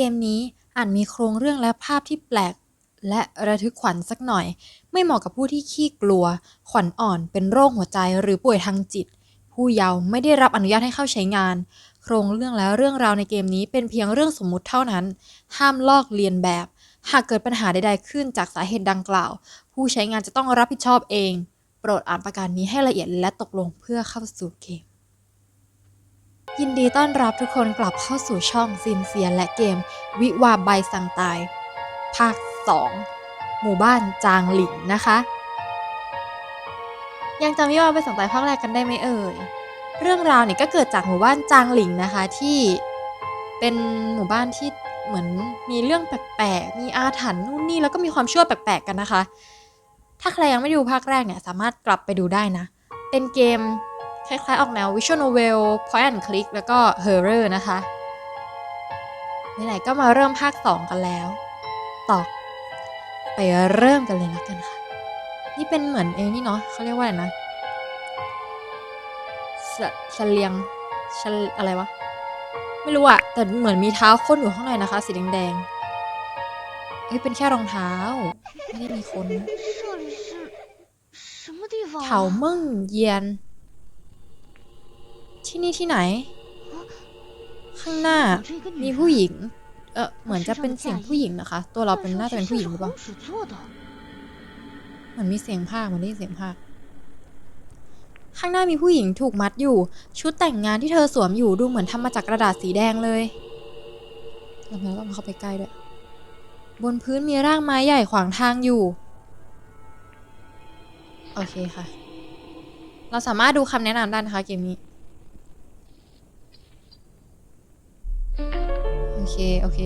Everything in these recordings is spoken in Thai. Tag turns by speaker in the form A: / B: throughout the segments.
A: กมนี้อาจมีโครงเรื่องและภาพที่แปลก และระทึกขวัญสักหน่อย ไม่เหมาะกับผู้ที่ขี้กลัว ขวัญอ่อนเป็นโรคหัวใจหรือป่วยทางจิต ผู้เยาว์ไม่ได้รับอนุญาตให้เข้าใช้งาน โครงเรื่องและเรื่องราวในเกมนี้เป็นเพียงเรื่องสมมุติเท่านั้น ห้ามลอกเลียนแบบ หากเกิดปัญหาใดๆขึ้นจากสาเหตุดังกล่าว ผู้ใช้งานจะต้องรับผิดชอบเอง โปรดอ่านประกาศนี้ให้ละเอียดและตกลงเพื่อเข้าสู่เกม ยินดีต้อนรับทุกคนกลับเข้าสู่ช่องซินเซียและเกม วิวาใบสังตาย ภาค 2 หมู่บ้านจางหลิงนะคะ ยังจำวิวาใบสังตายภาคแรกกันได้ไหมเอ่ย เรื่องราวเนี่ยก็เกิดจากหมู่บ้านจางหลิงนะคะที่เป็นหมู่บ้านที่เหมือนมีเรื่องแปลกๆ มีอาถรรพ์นู่นนี่แล้วก็มีความเชื่อแปลกๆกันนะคะ ถ้าใครยังไม่ดูภาคแรกเนี่ยสามารถกลับไปดูได้นะ เป็นเกม คล้ายๆ ออกแนว visual novel point and ลิกแล้วก็ horror นะคะไหนๆก็มาเริ่มภาค 2 กันแล้ว ต่อไปเริ่มกันเลยละกันค่ะ นี่เป็นเหมือนเองนี่เนาะเขาเรียกว่าอะไรนะเสลียงชอะไรวะ ไม่รู้อะแต่เหมือนมีเท้าคนอยู่ข้างในนะคะ สีแดงๆเอ้ยเป็นแค่รองเท้า ไม่ได้มีคนเขาเมึ่งเยียน ที่นี่ที่ไหน ข้างหน้ามีผู้หญิง เออเหมือนจะเป็นเสียงผู้หญิงนะคะ ตัวเราเป็นน่าจะเป็นผู้หญิงหรือเปล่ามันมีเสียงภาคมันได้เสียงภาคข้างหน้ามีผู้หญิงถูกมัดอยู่ ชุดแต่งงานที่เธอสวมอยู่ดูเหมือนทำมาจากกระดาษสีแดงเลยแล้วต้องเข้าไปใกล้ด้วย บนพื้นมีร่างไม้ใหญ่ขวางทางอยู่ โอเคค่ะ เราสามารถดูคำแนะนำได้นะคะเกมนี้ เค โอเค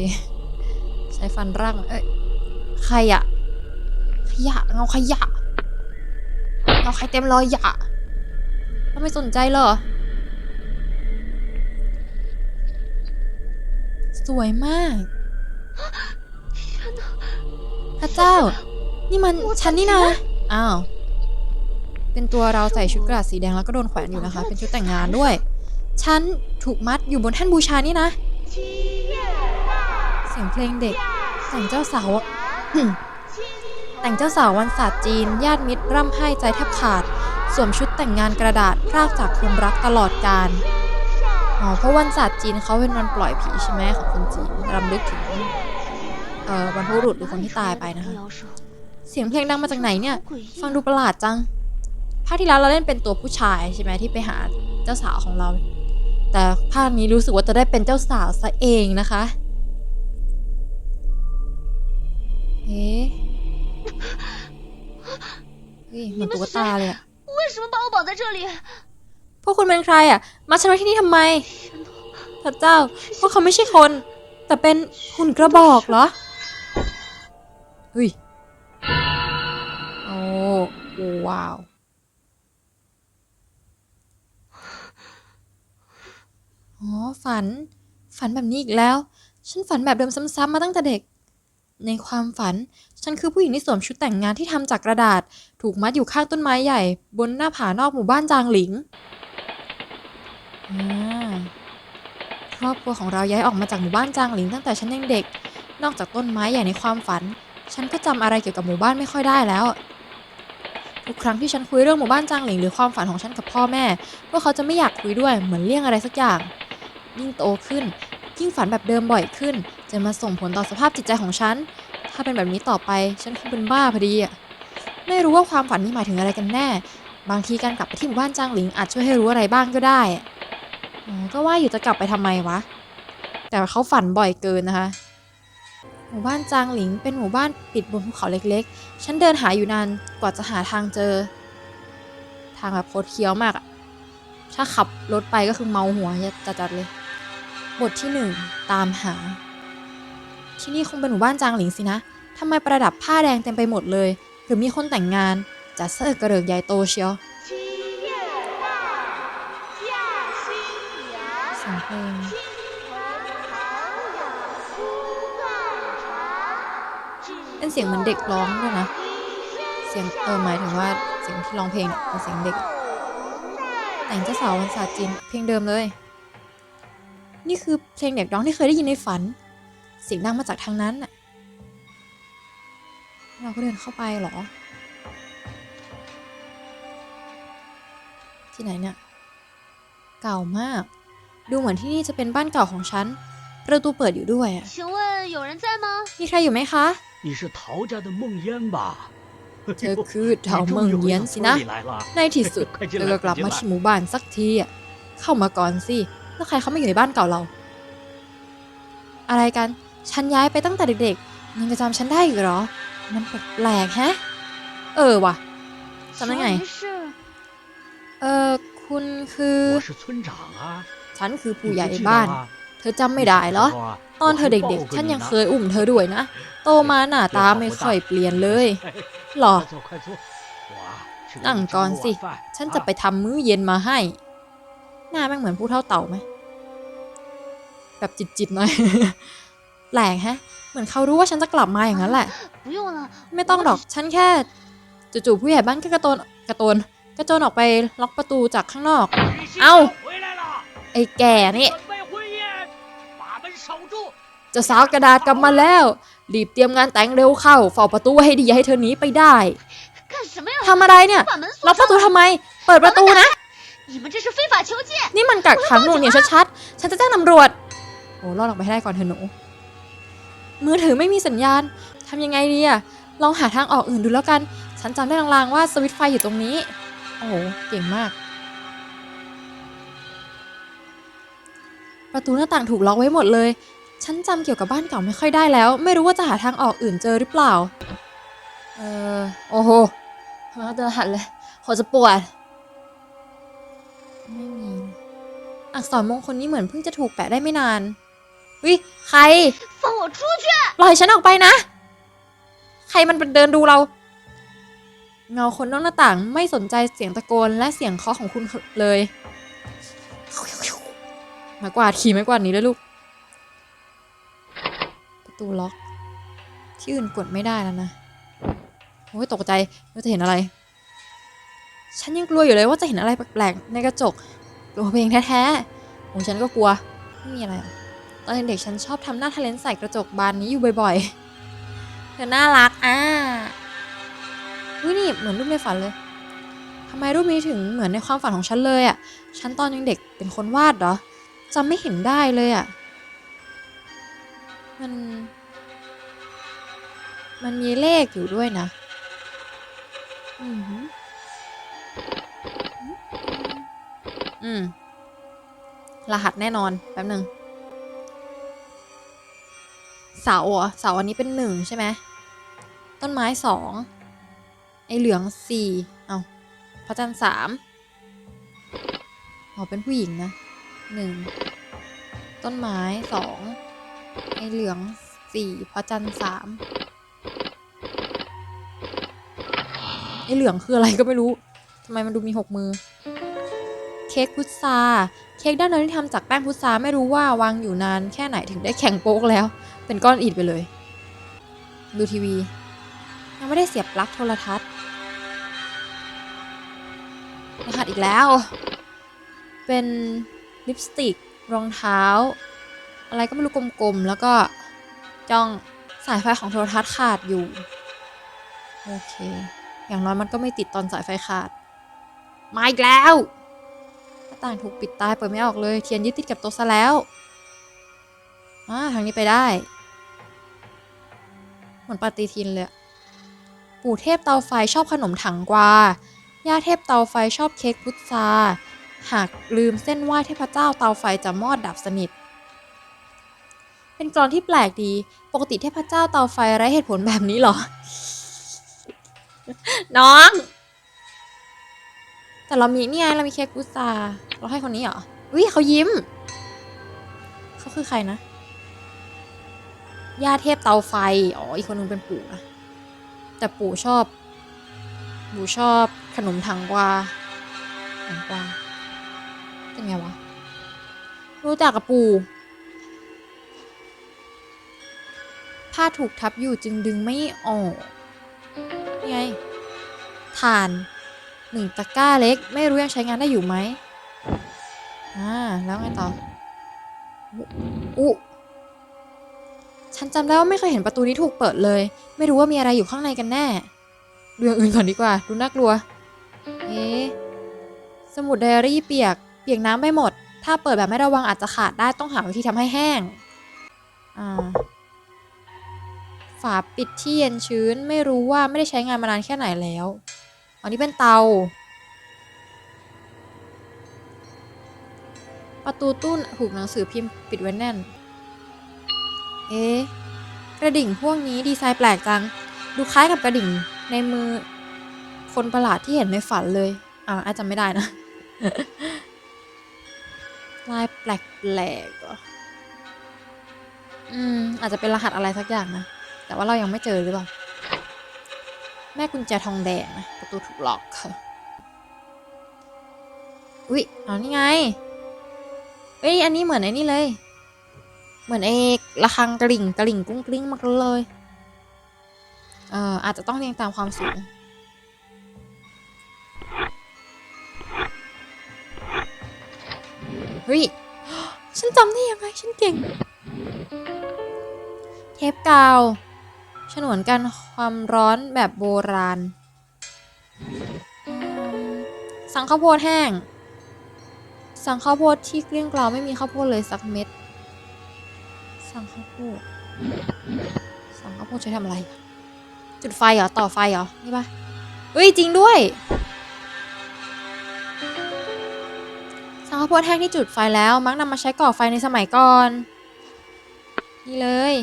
A: ใช้ฟันร่างเอ้ยใครอะขยะเงาขยะเงาใครเต็มรอยหยะเราไม่สนใจเหรอ สวยมาก พระเจ้า นี่มันฉันนี่นะ อ้าว เป็นตัวเราใส่ชุดกระดาษสีแดงแล้วก็โดนแขวนอยู่นะคะ เป็นชุดแต่งงานด้วย ฉันถูกมัดอยู่บนแท่นบูชานี่นะเสียงเพลงเด็ก แต่งเจ้าสาวแต่งเจ้าสาววันศาสตร์จีน ญาติมิตรร่ำไห้ใจแทบขาด สวมชุดแต่งงานกระดาษพรากจากคนรักตลอดกาลอ๋อเพราะวันศาสตร์จีนเขาเป็นวันปล่อยผีใช่ไหมของคนจีนรำลึกถึงเอ่อบรรพบุรุดหรือคนที่ตายไปนะคะเสียงเพลงดังมาจากไหนเนี่ยฟังดูประหลาดจังภาคที่แล้วเราเล่นเป็นตัวผู้ชายใช่ไหมที่ไปหาเจ้าสาวของเรา แต่ภาคนี้รู้สึกว่าจะได้เป็นเจ้าสาวซะเองนะคะ เอ๊ะเฮ้ยเหมือนตุ๊กตาเลยอะ
B: 为什么把我绑在这里？
A: พวกคุณเป็นใครอะมาฉันไว้ที่นี่ทำไม พระเจ้า พวกเขาไม่ใช่คน แต่เป็นหุ่นกระบอกเหรอเฮ้ย โอ้ว้าว อ๋อ ฝัน ฝันแบบนี้อีกแล้ว ฉันฝันแบบเดิมซ้ำๆมาตั้งแต่เด็ก ในความฝัน ฉันคือผู้หญิงที่สวมชุดแต่งงานที่ทำจากกระดาษ ถูกมัดอยู่ข้างต้นไม้ใหญ่ บนหน้าผานอกหมู่บ้านจางหลิงอ่าครอบครัวของเราย้ายออกมาจากหมู่บ้านจางหลิงตั้งแต่ฉันยังเด็ก นอกจากต้นไม้ใหญ่ในความฝัน ฉันก็จำอะไรเกี่ยวกับหมู่บ้านไม่ค่อยได้แล้ว ทุกครั้งที่ฉันคุยเรื่องหมู่บ้านจางหลิงหรือความฝันของฉันกับพ่อแม่พวกเขาจะไม่อยากคุยด้วยเหมือนเลี่ยงอะไรสักอย่าง ยิ่งโตขึ้น ยิ่งฝันแบบเดิมบ่อยขึ้น จะมาส่งผลต่อสภาพจิตใจของฉัน ถ้าเป็นแบบนี้ต่อไปฉันคงเป็นบ้าพอดีอะไม่รู้ว่าความฝันนี้หมายถึงอะไรกันแน่ บางทีการกลับไปที่หมู่บ้านจางหลิงอาจช่วยให้รู้อะไรบ้างก็ได้อ๋อก็ว่าอยู่จะกลับไปทำไมวะ แต่เขาฝันบ่อยเกินนะคะ หมู่บ้านจางหลิงเป็นหมู่บ้านปิดบนภูเขาเล็กๆ ฉันเดินหาอยู่นานกว่าจะหาทางเจอ ทางแบบโคตรเคี้ยวมากอะถ้าขับรถไปก็คือเมาหัวจัดๆเลย บทที่ 1 ตามหา ที่นี่คงเป็นหมู่บ้านจางหลิงสินะทำไมประดับผ้าแดงเต็มไปหมดเลย หรือมีคนแต่งงานจะเสื้อกระเดิกใหญ่โตเชียวสองเพลงเป็นเสียงเหมือนเด็กร้องด้วยนะ เสียงเออหมายถึงว่าเสียงที่ร้องเพลงเป็นเสียงเด็ก แต่งเจ้าสาววันศาสตร์จีนเพลงเดิมเลย นี่คือเพลงเด็กร้องที่เคยได้ยินในฝัน เสียงดังมาจากทางนั้นน่ะ เราก็เดินเข้าไปเหรอ ที่ไหนเนี่ย เก่ามาก ดูเหมือนที่นี่จะเป็นบ้านเก่าของฉัน ประตูเปิดอยู่ด้วยอะ
B: 请问有人在吗？
A: มีใครอยู่ไหมคะ
C: 你是陶家的梦烟吧？
A: เธอคือเถาเมืองเยียนสินะ ในที่สุดเธอก็กลับมาที่หมู่บ้านสักทีอ่ะ เข้ามาก่อนสิ แล้วใครเขาไม่อยู่ในบ้านเก่าเรา อะไรกัน ฉันย้ายไปตั้งแต่เด็กๆยังจะจำฉันได้อีกเหรอ มันแปลกฮะ เออว่ะจำได้ไง เออคุณคือ ฉันคือผู้ใหญ่บ้าน เธอจำไม่ได้เหรอ ตอนเธอเด็กๆ ฉันยังเคยอุ้มเธอด้วยนะ โตมาหน้าตาไม่ค่อยเปลี่ยนเลยหรอนั่งก่อนสิ ฉันจะไปทำมื้อเย็นมาให้ หน้าแม่งเหมือนผู้เท่าเต่าไหมแบบจิตจิตหน่อย แปลกฮะ เหมือนเขารู้ว่าฉันจะกลับมาอย่างนั้นแหละ ไม่ต้องหรอก ฉันแค่จู่ๆผู้ใหญ่บ้านก็กระโตนกระโตนกระโจนออกไปล็อกประตูจากข้างนอก เอ้า ไอ้แก่นี่ จะสาวกระดาษกลับมาแล้ว รีบเตรียมงานแต่งเร็วเข้าเฝ้าประตูให้ดีให้เธอหนีไปได้ทำอะไรเนี่ยล็อกประตูทำไม เปิดประตูนะ
B: 你们这是非法囚禁！
A: นี่มันกักขังหน่วงเหนี่ยวชัดๆ ฉันจะแจ้งตำรวจ โอ้รอดออกไปให้ได้ก่อนเถอะหนู มือถือไม่มีสัญญาณ ทำยังไงดีอะลองหาทางออกอื่นดูแล้วกัน ฉันจำได้ลางๆว่าสวิตช์ไฟอยู่ตรงนี้ โอ้โห เก่งมาก ประตูหน้าต่างถูกล็อกไว้หมดเลย ฉันจำเกี่ยวกับบ้านเก่าไม่ค่อยได้แล้ว ไม่รู้ว่าจะหาทางออกอื่นเจอหรือเปล่า เออ โอ้โหมาเดินหัดเลยหัวจะปวด อักษรมงคลนี้เหมือนเพิ่งจะถูกแปะได้ไม่นานวิใคร
B: 放我出去！
A: ปล่อยฉันออกไปนะ ใครมันเดินดูเรา เงาคนนอกหน้าต่างไม่สนใจเสียงตะโกนและเสียงเคาะของคุณเลย มากวาดขี่ไม้กวาดหนี้เลยลูก ประตูล็อก ที่อื่นกดไม่ได้แล้วนะ โอ้ยตกใจว่าจะเห็นอะไร ฉันยังกลัวอยู่เลยว่าจะเห็นอะไรแปลกๆในกระจก กลัวเพลงแท้ๆของฉันก็กลัว ไม่มีอะไรตอนเด็กฉันชอบทำหน้าทะเลนใส่กระจกบานนี้อยู่บ่อยๆ เธอน่ารักอะอุ้ยนี่เหมือนรูปในฝันเลยทำไมรูปนี้ถึงเหมือนในความฝันของฉันเลยอะ ฉันตอนยังเด็กเป็นคนวาดเหรอจำไม่เห็นได้เลยอะ มัน มันมีเลขอยู่ด้วยนะ อือ อืม รหัสแน่นอน แป๊บหนึ่ง เสาเหรอเสาอันนี้เป็นหนึ่งใช่ไหม ต้นไม้สอง ไอเหลืองสี่เอาพระจันทร์สามอ๋อเป็นผู้หญิงนะหนึ่ง ต้นไม้สอง ไอเหลืองสี่พระจันทร์สามไอเหลืองคืออะไรก็ไม่รู้ทำไมมันดูมีหกมือ ค้กพุทราเค้กด้านในที่ทำจากแป้งพุทราไม่รู้ว่าวางอยู่นานแค่ไหนถึงได้แข็งโป๊กแล้ว เป็นก้อนอิฐไปเลย ดูทีวี ยังไม่ได้เสียบปลั๊กโทรทัศน์รหัสอีกแล้ว เป็นลิปสติกรองเท้า อะไรก็ไม่รู้กลมๆ แล้วก็จ้องสายไฟของโทรทัศน์ขาดอยู่ โอเค อย่างน้อยมันก็ไม่ติดตอนสายไฟขาด มาอีกแล้ว ต่างถูกปิดตายเปิดไม่ออกเลย เทียนยึดติดกับโต๊ะซะแล้วอ่าทางนี้ไปได้ เหมือนปฏิทินเลย ปู่เทพเตาไฟชอบขนมถังกวา ย่าเทพเตาไฟชอบเค้กพุทราหากลืมเส้นไหว้เทพเจ้าเตาไฟจะมอดดับสนิท เป็นกรอนที่แปลกดี ปกติเทพเจ้าเตาไฟไร้เหตุผลแบบนี้หรอ น้อง แต่เรามีนี่ไงเรามีเค้กพุทราเราให้คนนี้เหรออุ้ยเขายิ้ม เขาคือใครนะย่าเทพเตาไฟ อ๋อ อีกคนนึงเป็นปู่นะ แต่ปู่ชอบ ปู่ชอบขนมถังกวาถังกวาเป็นไงวะ รู้จักกับปู่ผ้าถูกทับอยู่จึงดึงไม่ออกนี่ไงถ่าน หนึ่งตะกร้าเล็ก ไม่รู้ยังใช้งานได้อยู่ไหมอ่าแล้วไงต่ออุฉันจำได้ว่าไม่เคยเห็นประตูนี้ถูกเปิดเลย ไม่รู้ว่ามีอะไรอยู่ข้างในกันแน่ดูอย่างอื่นก่อนดีกว่า ดูน่ากลัว เอ๊สมุดไดอารี่เปียก เปียกน้ำไปหมด ถ้าเปิดแบบไม่ระวังอาจจะขาดได้ต้องหาวิธีทำให้แห้ง อ่า ฝาปิดที่เย็นชื้น ไม่รู้ว่าไม่ได้ใช้งานมานานแค่ไหนแล้ว อันนี้เป็นเตา ประตูตู้ถูกหนังสือพิมพ์ปิดไว้แน่น เอ๊ะกระดิ่งพวกนี้ดีไซน์แปลกจัง ดูคล้ายกับกระดิ่งในมือคนประหลาดที่เห็นในฝันเลย อ่าอาจจะไม่ได้นะ ลายแปลกๆเหรออืม อาจจะเป็นรหัสอะไรสักอย่างนะ แต่ว่าเรายังไม่เจอหรือเปล่า แม่กุญแจทองแดงนะประตูถูกล็อกค่ะ อุ๊ยเอานี่ไง เอ้ย อันนี้เหมือนไอ้นี่เลย เหมือนเอกระฆังกระดิ่งกระดิ่งกุ้งกลิ้งมากเลย เอ่อ อาจจะต้องเรียงตามความสูงเฮ้ย ฉันจำได้ยังไง ฉันเก่ง เทปกาว ฉนวนกันความร้อนแบบโบราณ สังข้าวโพดแห้ง สังข้าวโพดที่เกลี้ยงกลาไม่มีข้าวโพดเลยสักเม็ด สังข้าวโพด สังข้าวโพดใช้ทำอะไร จุดไฟเหรอ ต่อไฟเหรอ นี่ปะเฮ้ย จริงด้วย สังข้าวโพดแห้งที่จุดไฟแล้ว มักนำมาใช้ก่อไฟในสมัยก่อน นี่เลย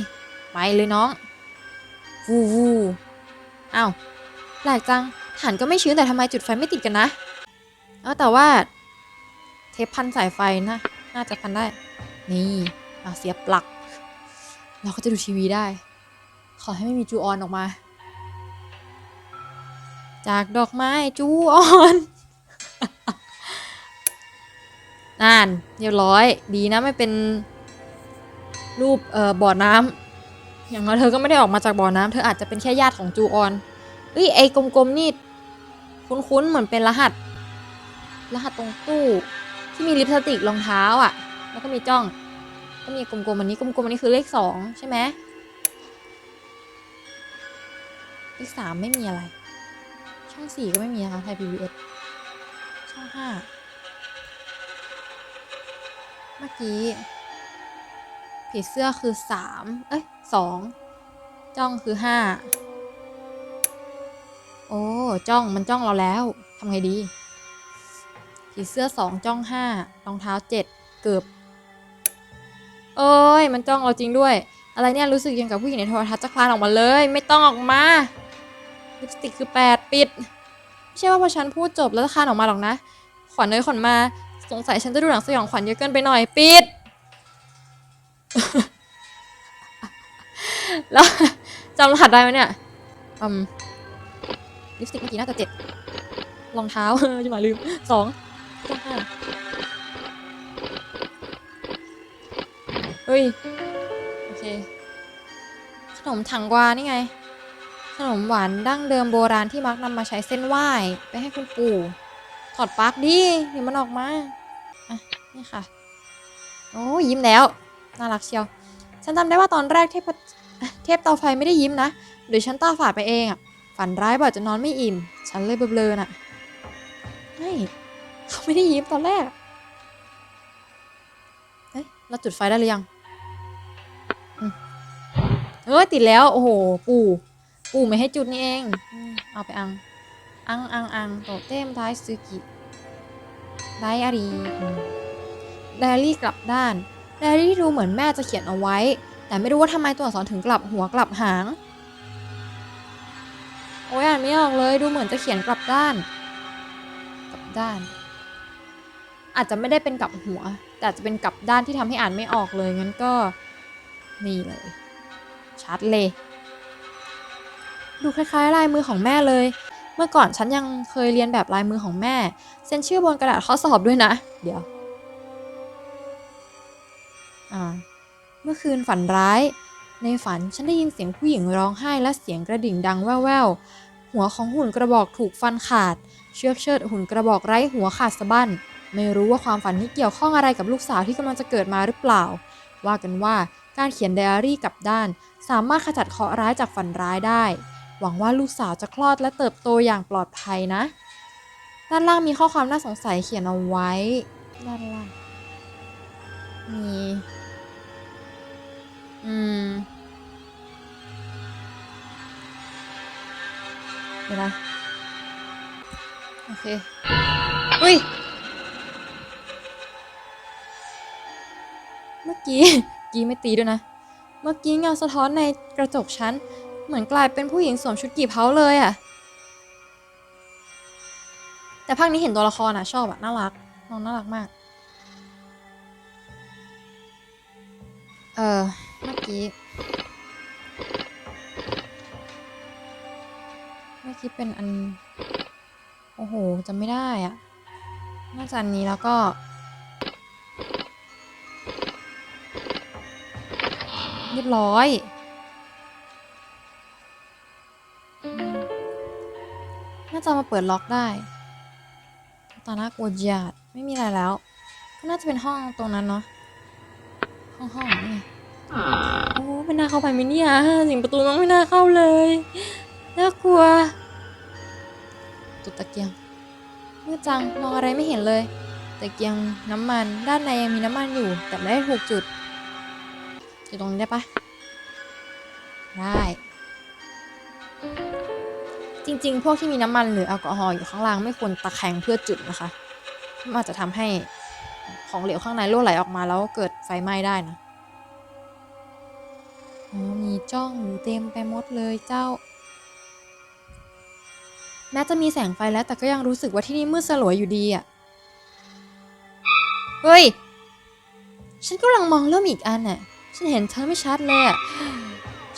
A: ไปเลยน้อง วูวูอ้าวแปลกจังฐานก็ไม่ชื้นแต่ทำไมจุดไฟไม่ติดกันนะ เออแต่ว่า เทปพันสายไฟนะ น่าจะพันได้ นี่เอาเสียบปลั๊กเราก็จะดูทีวีได้ ขอให้ไม่มีจูออนออกมา จากดอกไม้จูออนนั่นเรียบร้อย ดีนะไม่เป็นรูปเอ่อบ่อน้ำ อย่างน้อยเธอก็ไม่ได้ออกมาจากบ่อน้ำเธออาจจะเป็นแค่ญาติของจูออนเอ้ยไอ้กลมๆนี่คุ้นๆเหมือนเป็นรหัส รหัสตรงตู้ที่มีลิปสติกรองเท้าอะ แล้วก็มีจ้อง ก็มีกลมๆอันนี้กลมๆอันนี้คือเลขสองใช่ไหมเลขสามไม่มีอะไร ช่องสี่ก็ไม่มีนะคะไทย PBS ช่องห้าเมื่อกี้ผีเสื้อคือสามเอ้ย สองจ้องคือห้าโอ้จ้องมันจ้องเราแล้วทำไงดีผีเสื้อสองจ้องห้ารองเท้าเจ็ดเกือบเอ้ย มันจ้องเราจริงด้วย อะไรเนี่ย รู้สึกยังกับผู้หญิงในโทรทัศน์จะคลานออกมาเลย ไม่ต้องออกมา ลิปสติกคือแปดปิด ไม่ใช่ว่าพอฉันพูดจบแล้วจะคลานออกมาหรอกนะ ขวัญเนยขวัญมา สงสัยฉันจะดูหนังสยองขวัญเยอะเกินไปหน่อย ปิด แล้วจำรหัสได้ไหมเนี่ยอืมลิปสติกเมื่อกี้น่าจะเจ็ดรองเท้าจะหมายลืมสองจ้าเฮ้ย โอเค ขนมถังกวานี่ไง ขนมหวานดั้งเดิมโบราณที่มักนำมาใช้เส้นไหว้ ไปให้คุณปู่ถอดปลั๊กดิเดี๋ยวมันออกมาอะนี่ค่ะ โอ้ยิ้มแล้ว น่ารักเชียว ฉันจำได้ว่าตอนแรกเทพ เทพเตาไฟไม่ได้ยิ้มนะหรือฉันตาฝาดไปเองอะ ฝันร้ายบ่อยจะนอนไม่อิ่ม ฉันเลยเบลอๆน่ะไม่เขาไม่ได้ยิ้มตอนแรกเฮ้ยเราจุดไฟได้หรือยังเออติดแล้ว โอ้โห ปู่ ปู่ไม่ให้จุดนี่เอง เอาไปอัง อังอังอังโตเต็มท้ายซูกิไดอารีไดอารี่กลับด้านไดอารี่ที่ดูเหมือนแม่จะเขียนเอาไว้ แต่ไม่รู้ว่าทำไมตัวอักษรถึงกลับหัวกลับหาง โอ้ยอ่านไม่ออกเลยดูเหมือนจะเขียนกลับด้าน กลับด้าน อาจจะไม่ได้เป็นกลับหัว แต่จะเป็นกลับด้านที่ทำให้อ่านไม่ออกเลยงั้นก็นี่เลย ชัดเลย ดูคล้ายๆลายมือของแม่เลย เมื่อก่อนฉันยังเคยเรียนแบบลายมือของแม่ เซ็นชื่อบนกระดาษข้อสอบด้วยนะ เดี๋ยว อ่า เมื่อคืนฝันร้าย ในฝันฉันได้ยินเสียงผู้หญิงร้องไห้และเสียงกระดิ่งดังแว่วๆ หัวของหุ่นกระบอกถูกฟันขาด เชือกเชิดหุ่นกระบอกไร้หัวขาดสะบั้น ไม่รู้ว่าความฝันนี้เกี่ยวข้องอะไรกับลูกสาวที่กำลังจะเกิดมาหรือเปล่า ว่ากันว่าการเขียนไดอารี่กลับด้าน สามารถขจัดเคราะห์ร้ายจากฝันร้ายได้ หวังว่าลูกสาวจะคลอดและเติบโตอย่างปลอดภัยนะ ด้านล่างมีข้อความน่าสงสัยเขียนเอาไว้ด้านล่างมี อืมเดี๋ยวนะโอเค อุ้ย เมื่อกี้ กี้ไม่ตีด้วยนะ เมื่อกี้เงาสะท้อนในกระจกฉัน เหมือนกลายเป็นผู้หญิงสวมชุดกี่เผาเลยอะแต่ภาคนี้เห็นตัวละครอะชอบอะน่ารักน้องน่ารักมาก เออ เมื่อกี้ เมื่อกี้เป็นอัน โอ้โหจำไม่ได้อะน่าจะอันนี้แล้วก็เรียบร้อย น่าจะมาเปิดล็อกได้ตาน่ากลัวจัดไม่มีอะไรแล้ว ก็น่าจะเป็นห้องตรงนั้นเนาะ ห้องห้องนี่โอ้ไม่น่าเข้าไปไหมเนี่ยสิงประตูมันไม่น่าเข้าเลยน่ากลัว จุดตะเกียงมืดจังมองอะไรไม่เห็นเลยตะเกียงน้ำมันด้านในยังมีน้ำมันอยู่ แต่ไม่ได้ถูกจุดอยู่ตรงนี้ได้ปะได้จริง ๆ พวกที่มีน้ำมันหรือแอลกอฮอล์อยู่ข้างล่างไม่ควรตะแคงเพื่อจุดนะคะมันอาจจะทำให้ ของเหลวข้างในรั่วไหลออกมาแล้วเกิดไฟไหม้ได้นะมีจ้องเต็มไปหมดเลยเจ้า แม้จะมีแสงไฟแล้วแต่ก็ยังรู้สึกว่าที่นี่มืดสลัวอยู่ดีอะเฮ้ย ฉันกำลังมองเริ่มอีกอันน่ะ ฉันเห็นเธอไม่ชัดเลยอะ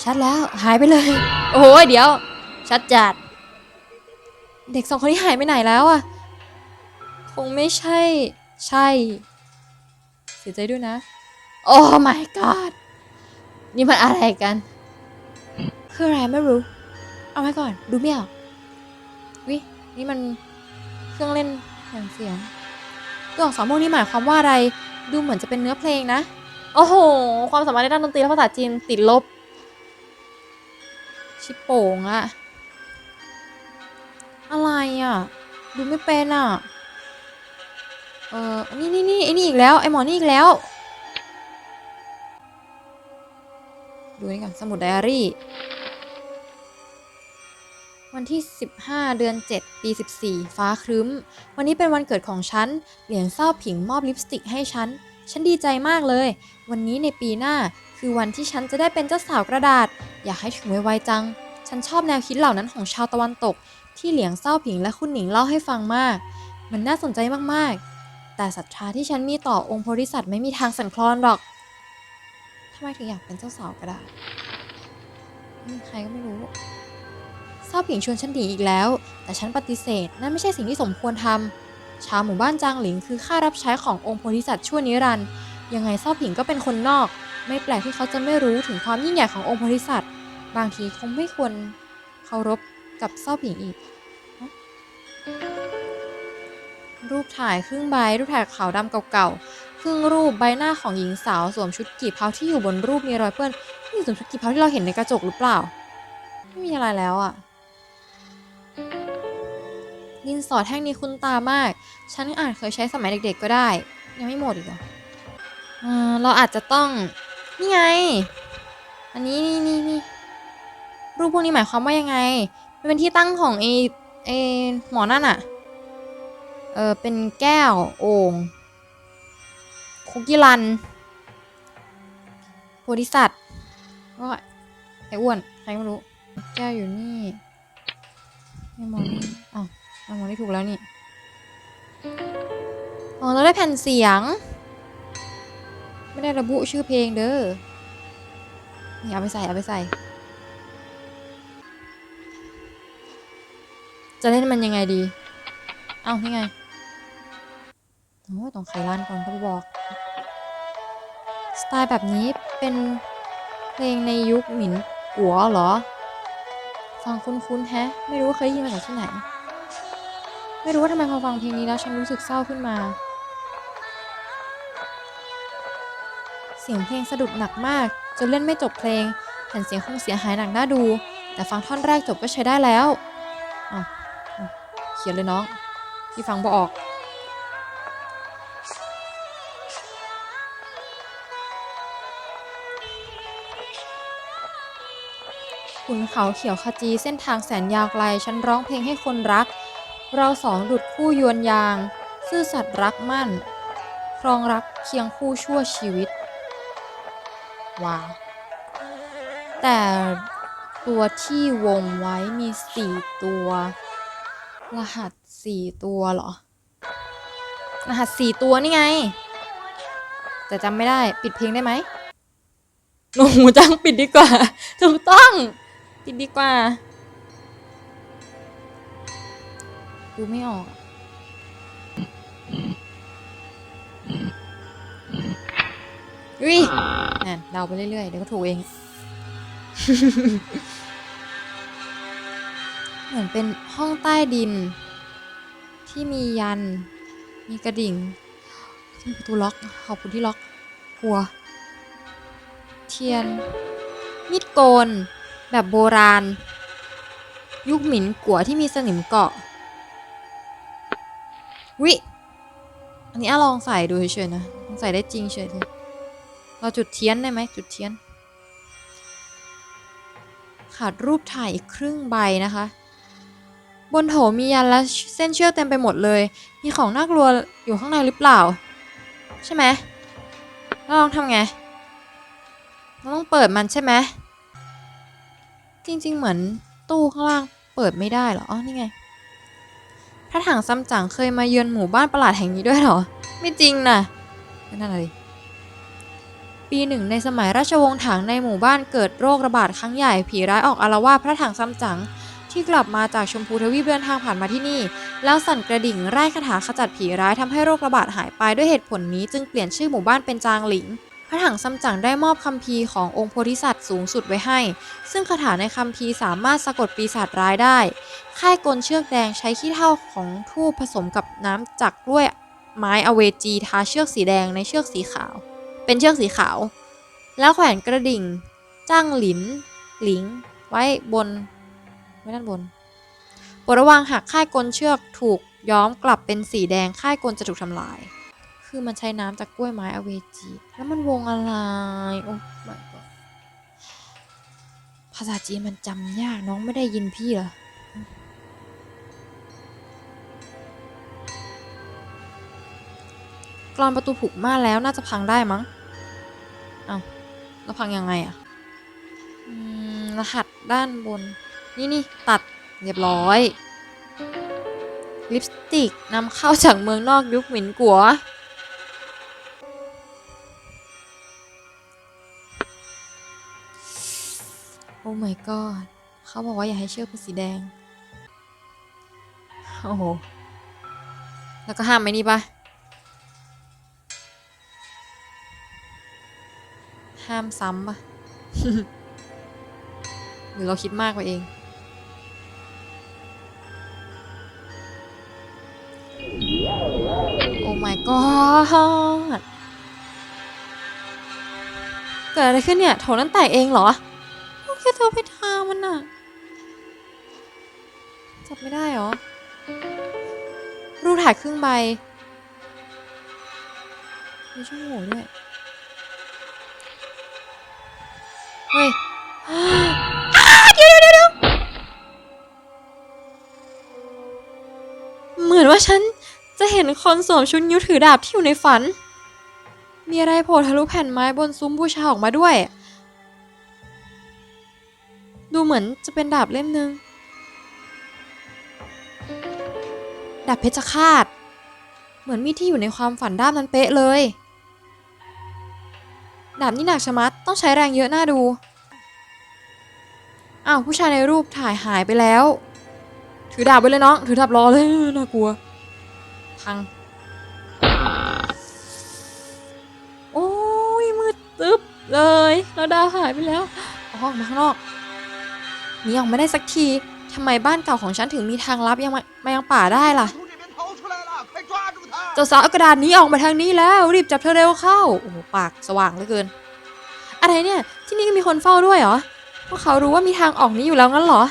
A: ชัดแล้วหายไปเลย โอ้ยเดี๋ยว ชัดจัด เด็กสองคนนี้หายไปไหนแล้วอะคงไม่ใช่ ใช่ สียใจด้วยนะ โอ้ my god นี่มันอะไรกัน คืออะไรไม่รู้ เอาไว้ก่อน ดูไม่ออกวินี่มันเครื่องเล่นอย่างเสียงตัวอักษรพวกนี้หมายความว่าอะไร ดูเหมือนจะเป็นเนื้อเพลงนะ โอ้โห ความสามารถในด้านดนตรีและภาษาจีนติดลบ ชิปโป่งอะอะไรอะดูไม่เป็นอะ เออนี่นี่นี่ไอ้นี่อีกแล้วไอ้หมอนี่อีกแล้ว ดูนี่ก่อนสมุดไดอารี่ วันที่ 15 เดือน 7 ปี 14 ฟ้าครึ้ม วันนี้เป็นวันเกิดของฉัน เหลียงเศร้าผิงมอบลิปสติกให้ฉัน ฉันดีใจมากเลย วันนี้ในปีหน้าคือวันที่ฉันจะได้เป็นเจ้าสาวกระดาษ อยากให้ถึงไวๆจัง ฉันชอบแนวคิดเหล่านั้นของชาวตะวันตก ที่เหลียงเศร้าผิงและคุณหนิงเล่าให้ฟังมาก มันน่าสนใจมากๆ แต่ศรัทธาที่ฉันมีต่อองค์โพธิสัตว์ไม่มีทางสั่นคลอนหรอกทำไมถึงอยากเป็นเจ้าสาวกระดาษใครก็ไม่รู้เศร้าผิงชวนฉันหนีอีกแล้ว แต่ฉันปฏิเสธ นั่นไม่ใช่สิ่งที่สมควรทำชาวหมู่บ้านจางหลิงคือข้ารับใช้ขององค์โพธิสัตว์ชั่วนิรันด์ยังไงเศร้าผิงก็เป็นคนนอก ไม่แปลกที่เขาจะไม่รู้ถึงความยิ่งใหญ่ขององค์โพธิสัตว์ บางทีคงไม่ควรเคารพกับเศร้าผิงอีก รูปถ่ายครึ่งใบ รูปถ่ายขาวดำเก่าๆ ครึ่งรูปใบหน้าของหญิงสาวสวมชุดกี่เผาที่อยู่บนรูปมีรอยเปื้อนนี่สวมชุดกี่เผาที่เราเห็นในกระจกหรือเปล่า ไม่มีอะไรแล้วอะดินสอแท่งนี้คุ้นตามาก ฉันอาจเคยใช้สมัยเด็ก ๆ ก็ได้ ยังไม่หมดอีกเหรอเออเราอาจจะต้อง นี่ไง อันนี้นี่นี่นี่รูปพวกนี้หมายความว่ายังไง มันเป็นที่ตั้งของไอไอหมอนั่นอะ เออเป็นแก้วโอ่งคุกกี้รันโพธิสัตว์ก็ไออ้วน ใครไม่รู้ แก้วอยู่นี่ไอหมอนี่อ้าวอะมองได้ถูกแล้วนี่ อ๋อ เราได้แผ่นเสียง ไม่ได้ระบุชื่อเพลงเด้อ นี่เอาไปใส่ เอาไปใส่ จะเล่นมันยังไงดี เอ้านี่ไง โอ้ต้องไขร้านก่อนก็ไปบอก สไตล์แบบนี้เป็นเพลงในยุคหมินกัวเหรอ ฟังคุ้นๆแฮะ ไม่รู้ว่าเคยได้ยินมาจากที่ไหน ไม่รู้ว่าทำไมพอฟังเพลงนี้แล้วฉันรู้สึกเศร้าขึ้นมา เสียงเพลงสะดุดหนักมาก จนเล่นไม่จบเพลงแผ่นเสียงคงเสียหายหนักน่าดู แต่ฟังท่อนแรกจบก็ใช้ได้แล้วอ้าวอ้าวเขียนเลยน้อง ที่ฟังบ่ออก เขาเขียวขจีเส้นทางแสนยาวไกล ฉันร้องเพลงให้คนรัก เราสองดุดคู่ยวนยาง ซื่อสัตย์รักมั่น ครองรักเคียงคู่ชั่วชีวิต ว้าวแต่ตัวที่วงไว้มีสี่ตัว รหัสสี่ตัวเหรอ รหัสสี่ตัวนี่ไง แต่จำไม่ได้ปิดเพลงได้ไหมหนูจังปิดดีกว่า ถูกต้อง ปิดดีกว่า ดูไม่ออกอะอุ้ยนั่นเดาไปเรื่อยๆ เดี๋ยวก็ถูกเอง เหมือนเป็นห้องใต้ดิน ที่มียัน มีกระดิ่งที่มีประตูล็อกขอบคุณที่ล็อกกลัว เทียน มีดโกน แบบโบราณ ยุคหมินกัวที่มีสนิมเกาะ วิ อันนี้อะลองใส่ดูเฉยๆนะลองใส่ได้จริงเฉยเลยเราจุดเทียนได้ไหมจุดเทียน ขาดรูปถ่ายอีกครึ่งใบนะคะ บนโถมียันและเส้นเชือกเต็มไปหมดเลย มีของน่ากลัวอยู่ข้างในหรือเปล่า ใช่ไหมแล้วลองทำไงเราต้องเปิดมันใช่ไหม จริง ๆ เหมือนตู้ข้างล่างเปิดไม่ได้เหรอ อ๋อ นี่ไง พระถังซัมจั๋งเคยมาเยือนหมู่บ้านประหลาดแห่งนี้ด้วยเหรอ ไม่จริงนะนั่นเลยปีหนึ่งในสมัยราชวงศ์ถังในหมู่บ้านเกิดโรคระบาดครั้งใหญ่ผีร้ายออกอาละวาดพระถังซัมจั๋งที่กลับมาจากชมพูทวีปเดินทางผ่านมาที่นี่ แล้วสั่นกระดิ่งไร่คาถาขจัดผีร้ายทำให้โรคระบาดหายไปด้วยเหตุผลนี้จึงเปลี่ยนชื่อหมู่บ้านเป็นจางหลิง ระถังซัมจั๋งได้มอบคัมภีร์ขององค์โพธิสัตว์สูงสุดไว้ให้ ซึ่งคาถาในคัมภีร์สามารถสะกดปีศาจร้ายได้ ค่ายกลเชือกแดงใช้ขี้เถ้าของทูบผสมกับน้ำจากกล้วยไม้อเวจีทาเชือกสีแดงในเชือกสีขาว เป็นเชือกสีขาว แล้วแขวนกระดิ่ง จ้างหลิน หลิง ไว้บน ไว้ด้านบนโปรดระวังหากค่ายกลเชือกถูกย้อมกลับเป็นสีแดงค่ายกลจะถูกทำลาย คือมันใช้น้ำจากกล้วยไม้อเวจี แล้วมันวงอะไร โอ้ my god ภาษาจีนมันจำยากน้องไม่ได้ยินพี่เหรอกรอนประตูผูกม่าแล้วน่าจะพังได้มั้ง เอาแล้วพังยังไงอะรหัสด้านบน นี่นี่ตัดเรียบร้อย ลิปสติกนำเข้าจากเมืองนอกยุคหมินกัว my god เขาบอกว่าอย่าให้เชือกเป็นสีแดง โอ้โห แล้วก็ห้ามไอ้นี่ปะห้ามซ้ำปะหรือเราคิดมากไปเอง โอ้ my god เกิดอะไรขึ้นเนี่ย โถนั้นแตกเองเหรอ โอเคเธอไปทามันน่ะจับไม่ได้เหรอ รูปถ่ายครึ่งใบ มีช่องโหว่ด้วย เฮ้ยเดี๋ยวเดี๋ยวเดี๋ยวเหมือนว่าฉันจะเห็นคนสวมชุดนิ้วถือดาบที่อยู่ในฝัน มีอะไรโผล่ทะลุแผ่นไม้บนซุ้มบูชาออกมาด้วย ดูเหมือนจะเป็นดาบเล่มหนึ่งดาบเพชรฆาต เหมือนมีดที่อยู่ในความฝันด้ามนั้นเป๊ะเลย ดาบนี่หนักชะมัดต้องใช้แรงเยอะน่าดู อ้าวผู้ชายในรูปถ่ายหายไปแล้ว ถือดาบไปเลยน้อง ถือดาบรอเลยน่ากลัว พัง โอ้ยมืดตึ๊บเลย แล้วดาวหายไปแล้วอ๋อออกมาข้างนอก หนีออกไม่ได้สักทีทำไมบ้านเก่าของฉันถึงมีทางลับยังมายังป่าได้ล่ะเจ้าสาวกระดานนี้ออกมาทางนี้แล้วรีบจับเธอเร็วเข้าโอ้ปากสว่างเหลือเกิน อะไรเนี่ย ที่นี่ก็มีคนเฝ้าด้วยเหรอพวกเขารู้ว่ามีทางออกนี้อยู่แล้วงั้นเหรอ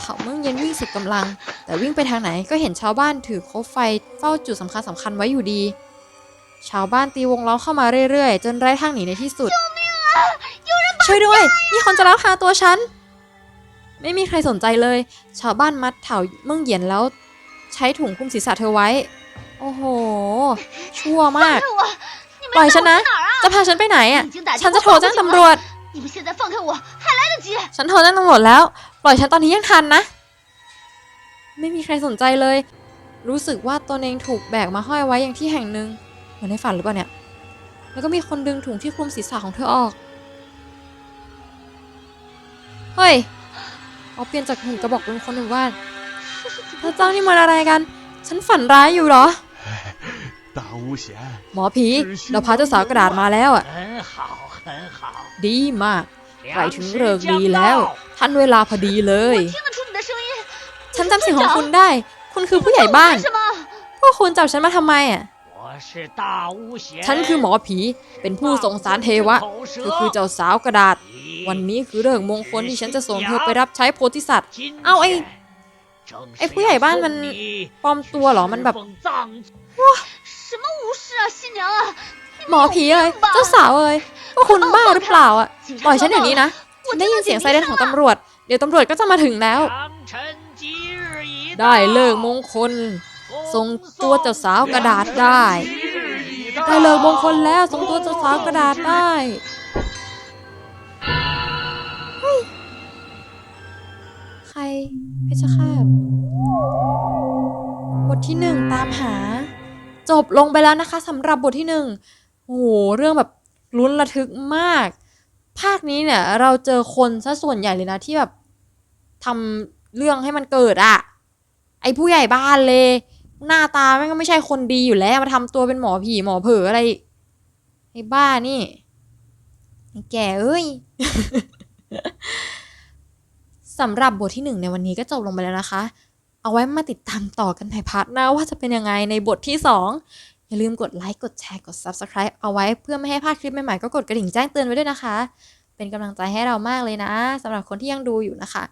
A: เขาเมื่อเย็นวิ่งสุดกำลัง แต่วิ่งไปทางไหนก็เห็นชาวบ้านถือโคบไฟเฝ้าจุดสำคัญสำคัญไว้อยู่ดี ชาวบ้านตีวงล้อมเข้ามาเรื่อยๆ จนไร้ทางหนีในที่สุด ช่วยด้วย มีคนจะลักพาตัวฉัน ไม่มีใครสนใจเลย ชาวบ้านมัดเถาเมืองเหยียนแล้ว ใช้ถุงคลุมศีรษะเธอไว้ โอ้โห ชั่วมาก ปล่อยฉันนะ จะพาฉันไปไหนอะ ฉันจะโทรแจ้งตำรวจ ฉันโทรแจ้งตำรวจแล้ว ปล่อยฉันตอนนี้ยังทันนะ ไม่มีใครสนใจเลย รู้สึกว่าตัวเองถูกแบกมาห้อยไว้อย่างที่แห่งหนึ่งเหมือนในฝันหรือเปล่าเนี่ย แล้วก็มีคนดึงถุงที่คลุมศีรษะของเธอออก เฮ้ยเอเปลี่ยนจากหุ่นกระบอกเป็นคนหนึ่งว่าพระเจ้านี่มันอะไรกัน ฉันฝันร้ายอยู่เหรอ
D: ตาวูเสีย
A: หมอผีเราพาเจ้าสาวกระดาษมาแล้วอะดีมากใกล้ถึงเริกดีแล้วท่านเวลาพอดีเลย ฉันจำเสียงของคุณได้ คุณคือผู้ใหญ่บ้าน พวกคุณจับฉันมาทำไมอะฉันคือหมอผีเป็นผู้ส่งสารเทวะเธอคือเจ้าสาวกระดาษ วันนี้คือเรื่องมงคลที่ฉันจะส่งเธอไปรับใช้โพธิสัตว์ เอาไอ้ไอ้ผู้ใหญ่บ้านมันปลอมตัวเหรอ มันแบบ
B: ว้า
A: หมอผีเลยเจ้าสาวเลยว่าคุณบ้าหรือเปล่าอะปล่อยฉันอย่างนี้นะฉันได้ยินเสียงไซเรนของตำรวจ เดี๋ยวตำรวจก็จะมาถึงแล้ว ได้เลิกมงคลส่งตัวเจ้าสาวกระดาษได้ ได้เลิกมงคลแล้วส่งตัวเจ้าสาวกระดาษได้ เฮ้ย ใครเพชรฆาตบทที่หนึ่งตามหา จบลงไปแล้วนะคะสำหรับบทที่หนึ่งโอ้โห เรื่องแบบลุ้นระทึกมาก ภาคนี้เนี่ย เราเจอคนซะส่วนใหญ่เลยนะที่แบบทำเรื่องให้มันเกิดอะไอผู้ใหญ่บ้านเลย หน้าตาแม่งก็ไม่ใช่คนดีอยู่แล้วมาทำตัวเป็นหมอผีหมอเผลออะไรไอ้บ้านี่ แก่เอ้ยสำหรับบทที่หนึ่งในวันนี้ก็จบลงไปแล้วนะคะ เอาไว้มาติดตามต่อกันในพาร์ทหน้าว่าจะเป็นยังไงในบทที่สองอย่าลืมกดไลค์กดแชร์กด Subscribe เอาไว้เพื่อไม่ให้พลาดคลิปใหม่ๆก็กดกระดิ่งแจ้งเตือนไว้ด้วยนะคะ เป็นกำลังใจให้เรามากเลยนะสำหรับคนที่ยังดูอยู่นะคะ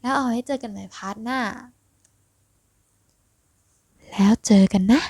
A: แล้วเอาไว้เจอกันใหม่พาร์ทหน้า แล้วเจอกันนะ